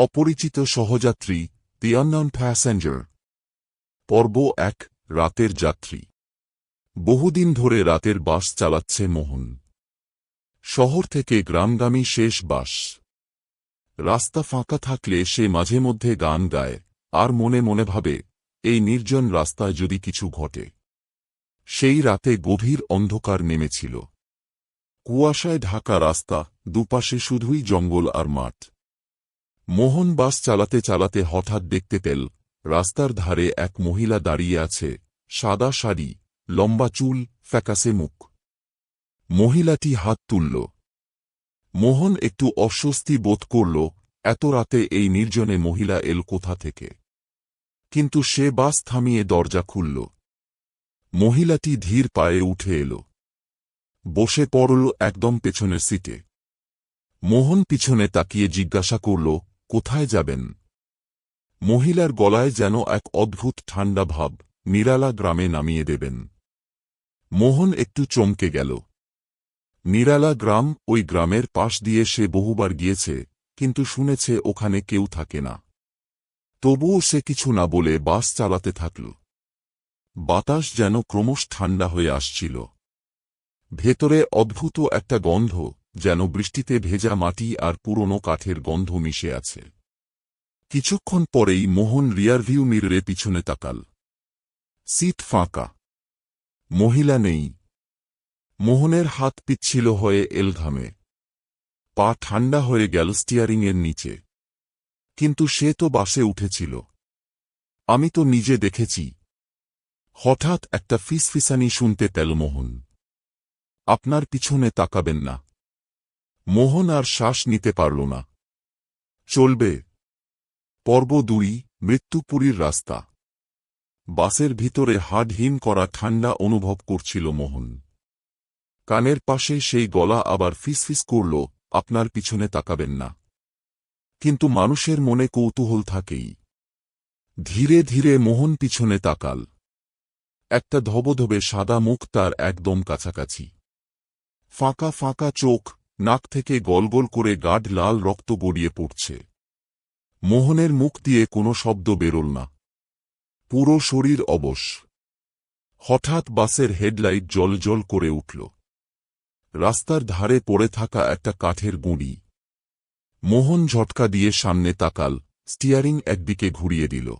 অপরিচিত সহযাত্রী দি unknown passenger পর্ব এক, রাতের যাত্রী। বহুদিন ধরে রাতের বাস চালাচ্ছে মোহন। শহর থেকে গ্রামগামী শেষ বাস। রাস্তা ফাঁকা থাকলে সে মাঝে মধ্যে গান গায়, আর মনে মনে ভাবে, এই নির্জন রাস্তায় যদি কিছু ঘটে। সেই রাতে গভীর অন্ধকার নেমেছিল। কুয়াশায় ঢাকা রাস্তা, দুপাশে শুধুই জঙ্গল আর মাঠ। মোহন বাস চালাতে চালাতে হঠাৎ দেখতে পেল, রাস্তার ধারে এক মহিলা দাঁড়িয়ে আছে, সাদা শাড়ি, লম্বা চুল, ফ্যাকাসে মুখ। মহিলাটি হাত তুলল। মোহন একটু অস্বস্তি বোধ করল, এত রাতে এই নির্জনে মহিলা এল কোথা থেকে? কিন্তু সে বাস থামিয়ে দরজা খুলল। মহিলাটি ধীর পায়ে উঠে এল। বসে পড়ল একদম পেছনের সিটে। মোহন পিছনে তাকিয়ে জিজ্ঞাসা করল কোথায় যাবেন? মহিলার গলায় যেন এক অদ্ভুত ঠান্ডা ভাব নিরালা গ্রামে নামিয়ে দেবেন। মোহন একটু চমকে গেল। নিরালা গ্রাম ওই গ্রামের পাশ দিয়ে সে বহুবার গিয়েছে, কিন্তু শুনেছে ওখানে কেউ থাকে না। তবুও সে কিছু না বলে বাস চালাতে থাকল। বাতাস যেন ক্রমশ ঠান্ডা হয়ে আসছিল। ভেতরে অদ্ভুত একটা গন্ধ যেন বৃষ্টিতে ভেজা মাটি আর পুরনো কাঠের গন্ধ মিশে আছে। কিছুক্ষণ পরেই মোহন রিয়ারভিউ মিররে পিছনে তাকাল। সিট ফাঁকা। মহিলা নেই। মোহনের হাত পিচ্ছিল হয়ে এলঘামে। পা ঠান্ডা হয়ে গেল স্টিয়ারিংয়ের নিচে। কিন্তু সে তো বাসে উঠেছিল। আমি তো নিজে দেখেছি। হঠাৎ একটা ফিসফিসানি শুনতে পেল মোহন। আপনার পিছনে তাকাবেন না। মোহন আর শ্বাস নিতে পারল না। চলবে। পর্ব দুই মৃত্যুপুরীর রাস্তা। বাসের ভিতরে হাড়হীন করা ঠান্ডা অনুভব করছিল মোহন। কানের পাশে সেই গলা আবার ফিসফিস করল, আপনার পিছনে তাকাবেন না। কিন্তু মানুষের মনে কৌতূহল থাকেই। ধীরে ধীরে মোহন পিছনে তাকাল। একটা ধবধবে সাদা মুখ তার একদম কাছাকাছি। ফাঁকা ফাঁকা চোখ নাক থেকে গলগল করে গাঢ় লাল রক্ত গড়িয়ে পড়ছে। মোহনের মুখ দিয়ে কোনো শব্দ বেরোল না। পুরো শরীর অবশ। হঠাৎ বাসের হেডলাইট জলজল করে উঠল। রাস্তার ধারে পড়ে থাকা একটা কাঠের গুঁড়ি। মোহন ঝটকা দিয়ে সামনে তাকাল, স্টিয়ারিং একদিকে ঘুরিয়ে দিল।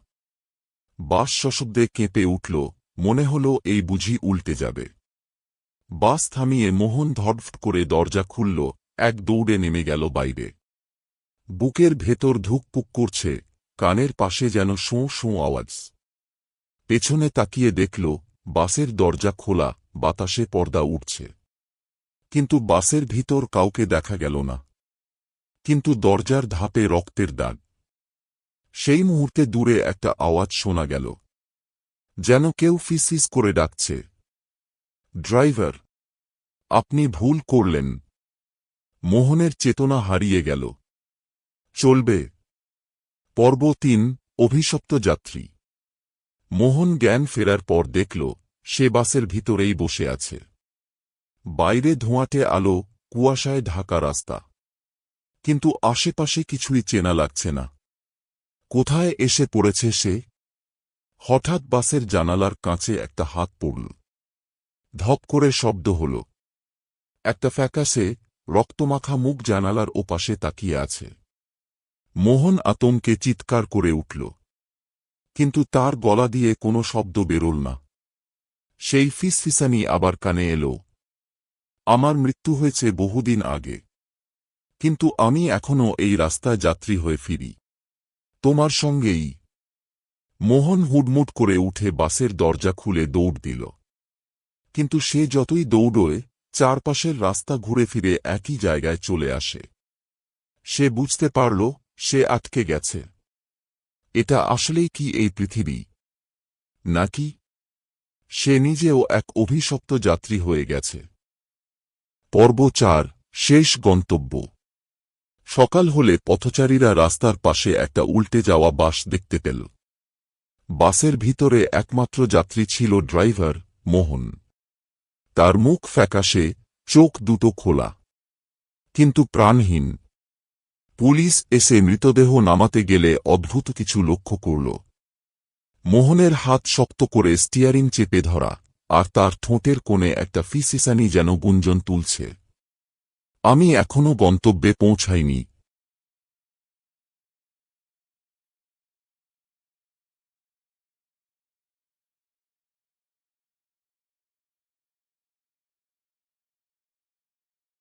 বাস সশব্দে কেঁপে উঠল, মনে হল এই বুঝি উল্টে যাবে। বাস থামিয়ে মোহন ধডফট করে দরজা খুলল, এক দৌড়ে নেমে গেল বাইরে। বুকের ভেতর ধুকপুক করছে, কানের পাশে যেন শোঁ শোঁ আওয়াজ। পেছনে তাকিয়ে দেখল, বাসের দরজা খোলা, বাতাসে পর্দা উঠছে। কিন্তু বাসের ভিতর কাউকে দেখা গেল না। কিন্তু দরজার ধাপে রক্তের দাগ। সেই মুহূর্তে দূরে একটা আওয়াজ শোনা গেল। যেন কেউ ফিসফিস করে ডাকছে। ড্রাইভার, আপনি ভুল করলেন। মোহনের চেতনা হারিয়ে গেল। চলবে। পর্ব তিন, অভিশপ্ত যাত্রী। মোহন জ্ঞান ফেরার পর দেখল, সে বাসের ভিতরেই বসে আছে। বাইরে ধোঁয়াটে আলো, কুয়াশায় ঢাকা রাস্তা। কিন্তু আশেপাশে কিছুই চেনা লাগছে না। কোথায় এসে পড়েছে সে? হঠাৎ বাসের জানালার কাঁচে একটা হাত পড়ল। ধপ করে শব্দ হল। একটা ফ্যাকাসে, রক্তমাখা মুখ জানালার ওপাশে তাকিয়ে আছে। মোহন আতঙ্কে চিৎকার করে উঠল। কিন্তু তার গলা দিয়ে কোনো শব্দ বেরোল না। সেই ফিসফিসানি আবার কানে এলো। আমার মৃত্যু হয়েছে বহুদিন আগে। কিন্তু আমি এখনও এই রাস্তায় যাত্রী হয়ে ফিরি। তোমার সঙ্গেই। মোহন হুডমুট করে উঠে বাসের দরজা খুলে দৌড় দিল। কিন্তু সে যতই দৌড়োয়, চারপাশের রাস্তা ঘুরে ফিরে একই জায়গায় চলে আসে। সে বুঝতে পারল, সে আটকে গেছে। এটা আসলেই কি এই পৃথিবী? নাকি? সে নিজেও এক অভিশপ্ত যাত্রী হয়ে গেছে। পর্ব চার, শেষ গন্তব্য। সকাল হলে পথচারীরা রাস্তার পাশে একটা উল্টে যাওয়া বাস দেখতে পেল। বাসের ভিতরে একমাত্র যাত্রী ছিল ড্রাইভার মোহন। তার মুখ ফ্যাকাশে, চোখ দুটো খোলা। কিন্তু প্রাণহীন। পুলিশ এসে মৃতদেহ নামাতে গেলে অদ্ভুত কিছু লক্ষ্য করল। মোহনের হাত শক্ত করে স্টিয়ারিং চেপে ধরা, আর তার ঠোঁটের কোণে একটা ফিসিসানি যেন গুঞ্জন তুলছে। আমি এখনও গন্তব্যে পৌঁছাইনি।